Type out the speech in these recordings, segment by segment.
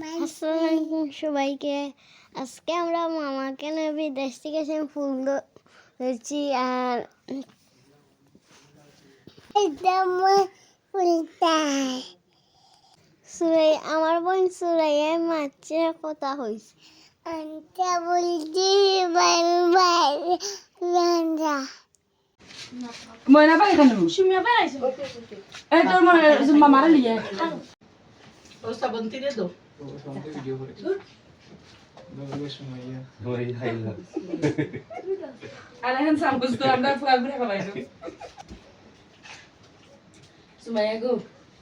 না। সবাইকে। আজকে আমরা মামাকে নিয়ে বিদেশ থেকে এসে ফুল ধরছি আর সুরাই আমার বোন সুরাইয়া মাছে কথা হয়েছে। আনটা বলছি ময়না পাই কেন সুমিয়া পাই এই তোর মনে মামারা লিয়ে ও শ্রাবন্তী রে দো আর এখন সাম্পুস তো আমরা ফুয়া ঘুরে খাবাই সুমাইয়া গো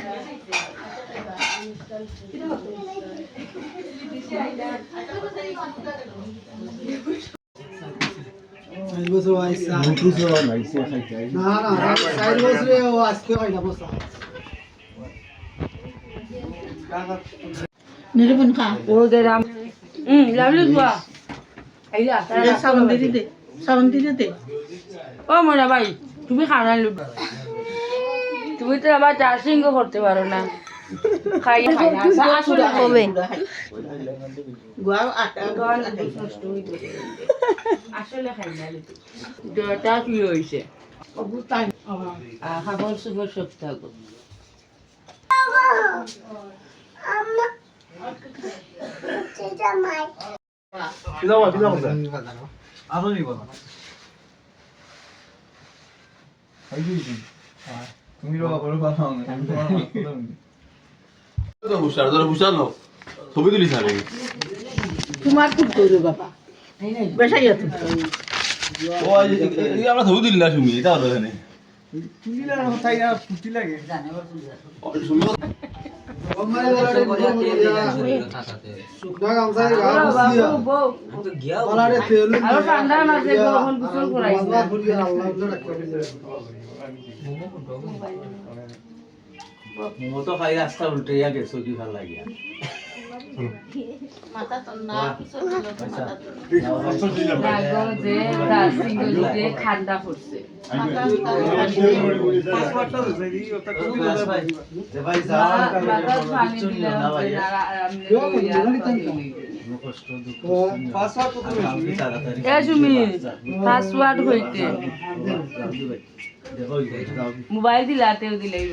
না খাইছো নি দিয়ে বাদ দিয়ে খা। ও দে রাম হুম লাভলি বুয়া আইলা শ্রাবন্তী দে দে ও ময়না ভাই তুমি খাও না লুট। তুমি তো আবার চার সিংহ করতে পারো না। খাই খাই না। আসলে হবে গুয়া আটা আসলে খাই না জ্বরটা কি হয়েছে? খাবার সুগার সব থাকো তুমি রবা করো বাবা আমি তোমার তো হুশার ধরে হুশার নাও ছবি তুলিস না তোমার খুব গরু বাবা। বেসাইয়া তুমি। ও আমরা ছবি তুলি না সুমি এটা হলো এখানে তুলিলা তাই না ফুটি লাগে। ও, সুমি শুকনা গামছাই গা বসিয়া বলারে তেল আরও ঠান্ডার মাঝে গরম গোসল করাইছে আল্লাহ ফুরিয়া আল্লাহ বলে রাখতে মোমো তো খাই রাস্তা উল্টাইয়া গেছো কি ভালো লাগিয়া ঠান্ডা পড়ছে পাসওয়ার্ড হইতে। মোবাইল দিলাতেও দিলাইব